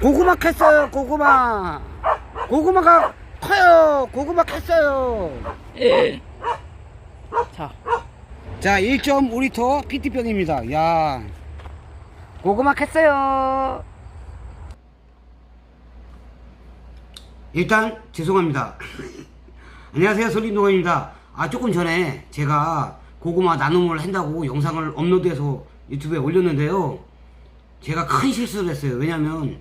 고구마 캤어요 고구마. 고구마가 커요. 고구마 캤어요. 자, 자 1.5리터 PT병입니다. 야. 고구마 캤어요. 일단 죄송합니다. 안녕하세요 솔림동원입니다. 아 조금 전에 제가 고구마 나눔을 한다고 영상을 업로드해서 유튜브에 올렸는데요. 제가 큰 실수를 했어요. 왜냐면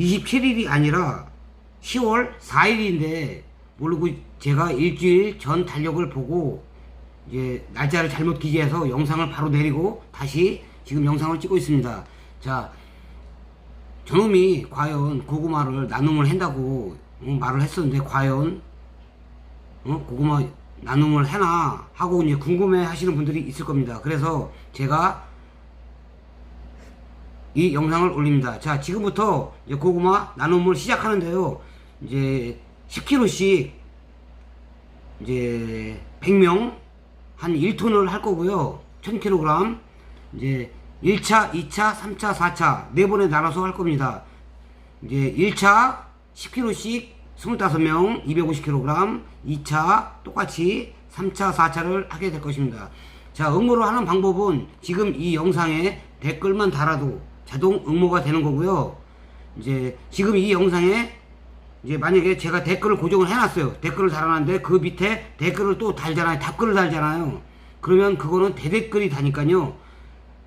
27일이 아니라 10월 4일인데 모르고 제가 일주일 전 달력을 보고 이제 날짜를 잘못 기재해서 영상을 바로 내리고 다시 지금 영상을 찍고 있습니다. 자, 저놈이 과연 고구마를 나눔을 한다고 어, 말을 했었는데 과연 어, 고구마 나눔을 해나 하고 이제 궁금해 하시는 분들이 있을 겁니다. 그래서 제가 이 영상을 올립니다. 자, 지금부터 이제 고구마 나눔을 시작하는데요. 이제 10kg씩 이제 100명 한 1톤을 할 거고요. 1000kg 이제 1차, 2차, 3차, 4차 네 번에 나눠서 할 겁니다. 이제 1차 10kg씩 25명 250kg 2차 똑같이 3차 4차를 하게 될 것입니다 자 응모를 하는 방법은 지금 이 영상에 댓글만 달아도 자동 응모가 되는 거고요 이제 지금 이 영상에 이제 만약에 제가 댓글을 고정을 해놨어요 댓글을 달아놨는데 그 밑에 댓글을 또 달잖아요 답글을 달잖아요 그러면 그거는 대댓글이 다니까요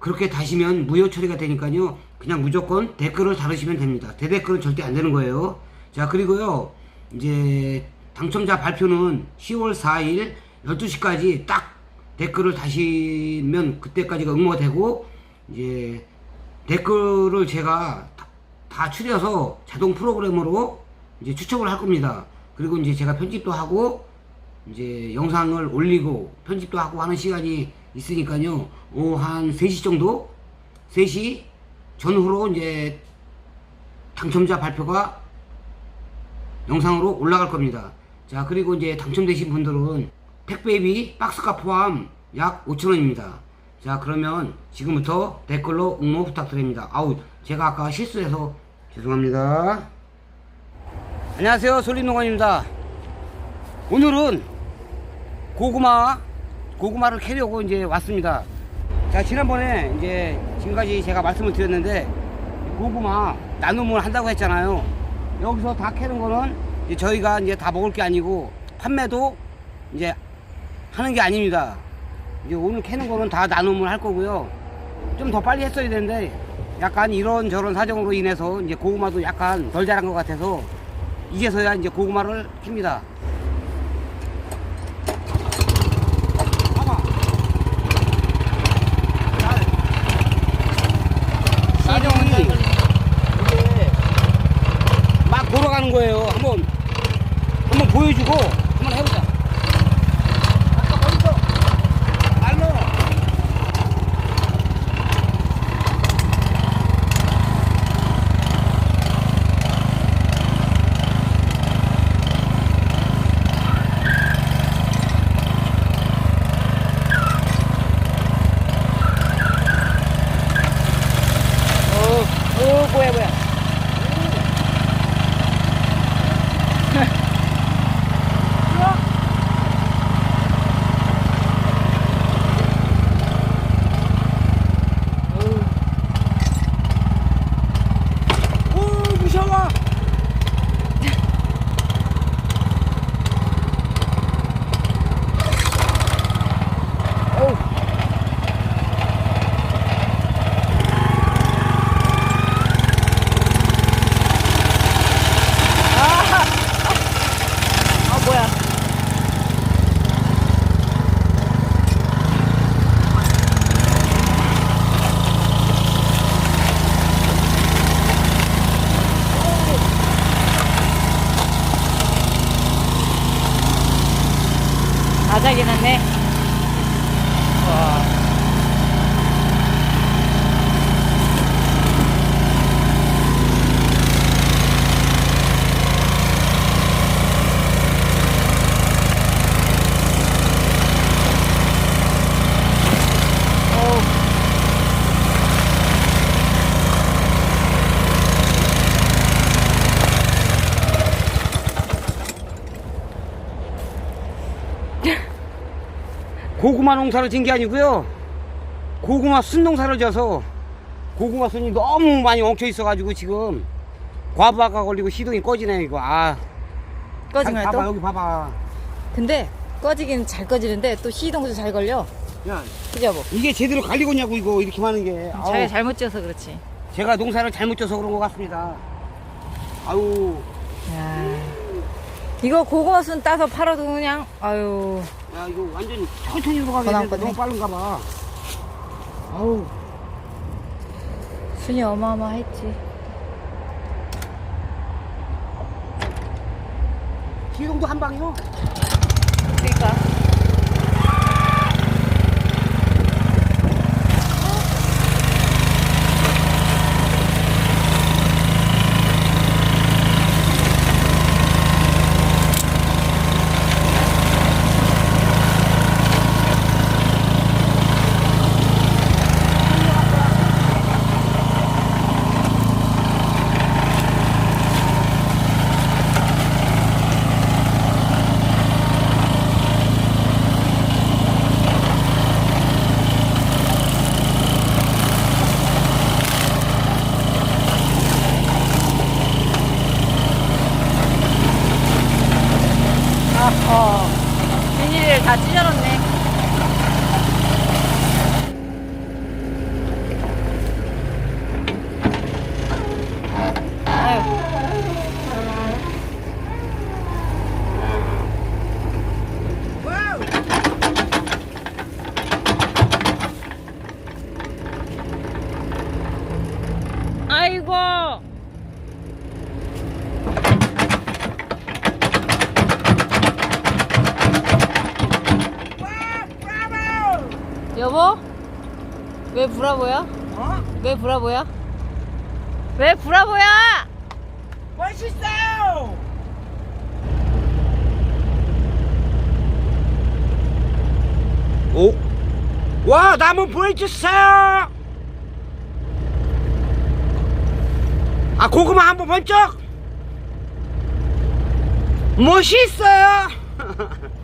그렇게 다시면 무효 처리가 되니까요. 그냥 무조건 댓글을 달으시면 됩니다. 대댓글은 절대 안 되는 거예요. 자, 그리고요. 이제 당첨자 발표는 10월 4일 12시까지 딱 댓글을 다시면 그때까지가 응모가 되고 이제 댓글을 제가 다, 다 추려서 자동 프로그램으로 이제 추첨을 할 겁니다. 그리고 이제 제가 편집도 하고 이제 영상을 올리고 편집도 하고 하는 시간이 있으니까요. 오후 한 3시 정도? 3시 전후로 이제 당첨자 발표가 영상으로 올라갈 겁니다. 자, 그리고 이제 당첨되신 분들은 택배비 박스가 포함 약 5천원입니다. 자, 그러면 지금부터 댓글로 응모 부탁드립니다. 아우, 제가 아까 실수해서 죄송합니다. 안녕하세요. 솔림농원입니다. 오늘은 고구마 고구마를 캐려고 이제 왔습니다. 자 지난번에 이제 지금까지 제가 말씀을 드렸는데 고구마 나눔을 한다고 했잖아요. 여기서 다 캐는 거는 이제 저희가 이제 다 먹을 게 아니고 판매도 이제 하는 게 아닙니다. 이제 오늘 캐는 거는 다 나눔을 할 거고요. 좀 더 빨리 했어야 되는데 약간 이런 저런 사정으로 인해서 이제 고구마도 약간 덜 자란 것 같아서 이제서야 이제 고구마를 킵니다. 사정이 막 돌아가는 거예요. 한번 한번 보여주고 한번 해보자. 아까 거기서 말로 어, 어, 뭐야, 뭐 고구마 농사를 진게 아니고요. 고구마 순 농사를 져서 고구마 순이 너무 많이 엉켜 있어가지고 지금 과부하가 걸리고 시동이 꺼지네요 이거. 아, 봐봐 또? 여기 봐봐. 근데 꺼지긴 잘 꺼지는데 또 시동도 잘 걸려. 야, 그죠 여보? 이게 제대로 갈리고냐고 이거 이렇게 많은 게. 아우, 자기가 잘못 지어서 그렇지. 제가 농사를 잘못 져서 그런 것 같습니다. 아유, 야. 이거 고구마순 따서 팔아도 그냥 아유 야 이거 완전 천천히 들어가게 되는데 왔거든. 너무 빠른가 봐. 아우, 순이 어마어마했지. 시동도 한 방이요? 그러니까. 어. 비닐을 다 찢어놓네. 아유. 아이고. 여보? 왜 브라보야? 어? 왜 브라보야? 왜 브라보야? 멋있어요! 오, 와, 나 한번 보여주세요. 아, 고구마 한번 번쩍. 멋있어요.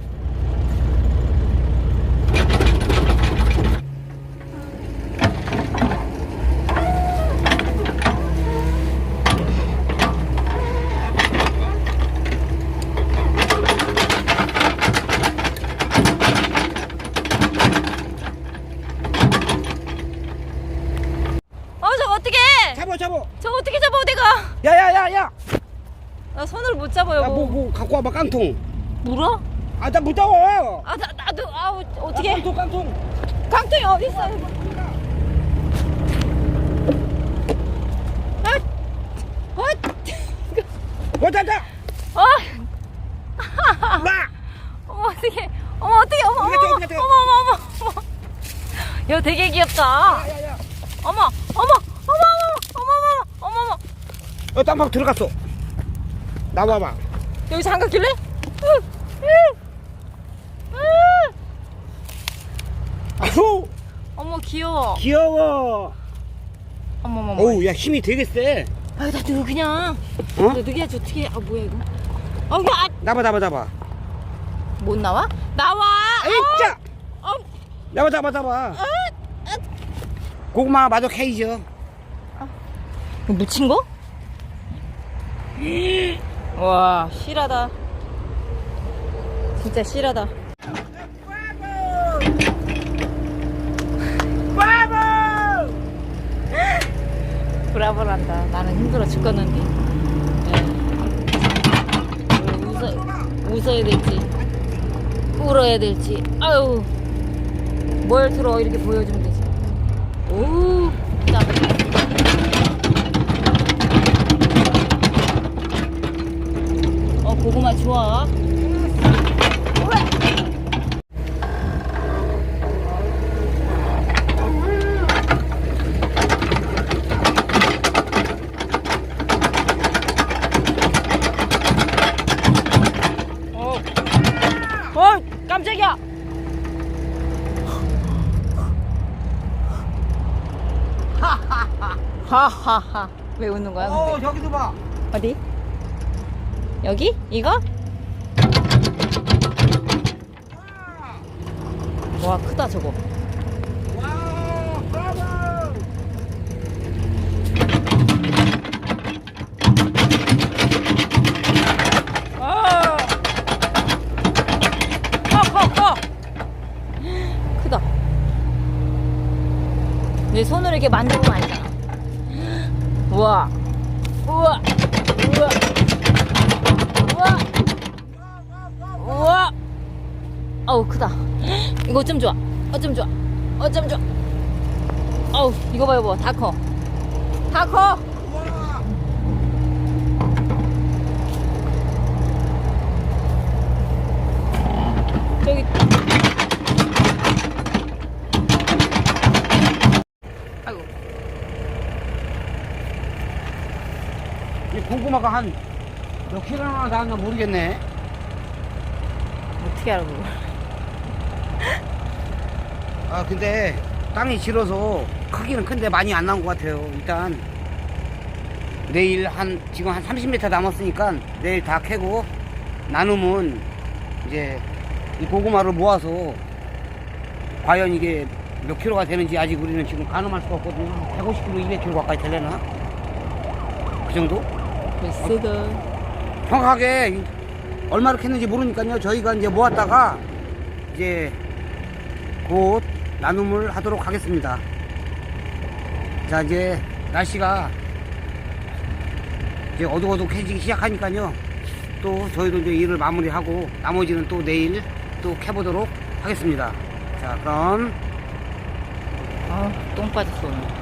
어, 저거 어떻게? 잡아, 잡아. 저거 어떻게 잡아, 내가? 야, 야, 야, 야. 나 손으로 못 잡아, 야, 여보. 뭐, 뭐 갖고 와봐, 깡통. 물어? 아, 나 무서워. 아, 나, 나도, 아우, 아, 어떻게? 깡통, 깡통. 강통이 어딨어? 아, 어, 어, 잡자. 어, 마. 어머, 어떻게? 어머, 어떻게? 어머, 어머, 어머. 어머, 어머, 어머, 어머. 야, 되게 귀엽다. 야, 야. 어머, 어머, 어머, 어머, 어머, 어머, 어머, 어머. 어, 땀방 들어갔어. 나와봐. 여기 장갑 길래? 으, 으, 으. 아우, 어머, 귀여워. 귀여워. 어머, 어머, 어머. 어우, 야, 힘이 되게 세. 아유, 나너 그냥. 어? 너 느끼하지 어떻게? 아, 뭐야 이거? 아, 이거 아, 나봐, 나봐, 나봐. 못 나와? 나와. 에이짜! 어, 나봐, 나봐, 나봐. 고구마 마저. 이거 묻힌 거? 와, 실하다. 진짜 실하다. 브라보란다. 나는 힘들어 죽겠는데. 에. 웃어, 웃어야 될지, 울어야 될지. 아유, 뭘 들어 이렇게 보여주면 되지. 오, 나. 어, 고구마 좋아. 어, 어, 깜짝이야. 하하하. 왜 웃는 거야? 근데? 어, 저기도 봐. 어디? 여기? 이거? 와 크다 저거! 아! 손으로 이렇게. 우와. 우와. 우와. 우와. 우와. 어우, 크다. 이거 어쩜 좋아. 어쩜 좋아. 어쩜 좋아. 어우, 이거 봐요, 봐. 다 커. 다 커! 저기. 아이고. 이 고구마가 한 몇 킬로나 나왔나 모르겠네. 어떻게 알아, 그걸. 아, 근데 땅이 질어서 크기는 큰데 많이 안 나온 것 같아요. 일단 내일 한 지금 한 30m 남았으니까 내일 다 캐고 나누면 이제 이 고구마를 모아서 과연 이게 몇 킬로가 되는지 아직 우리는 지금 가늠할 수가 없거든요. 150kg, 200kg 가까이 되려나? 그 정도? 글쎄다. 정확하게 얼마를 캤는지 모르니까요. 저희가 이제 모았다가 이제 곧 나눔을 하도록 하겠습니다. 자, 이제 날씨가 이제 어둑어둑해지기 시작하니까요. 또 저희도 이제 일을 마무리하고 나머지는 또 내일 또 캐보도록 하겠습니다. 자, 그럼 아, 똥 빠졌어, 오늘.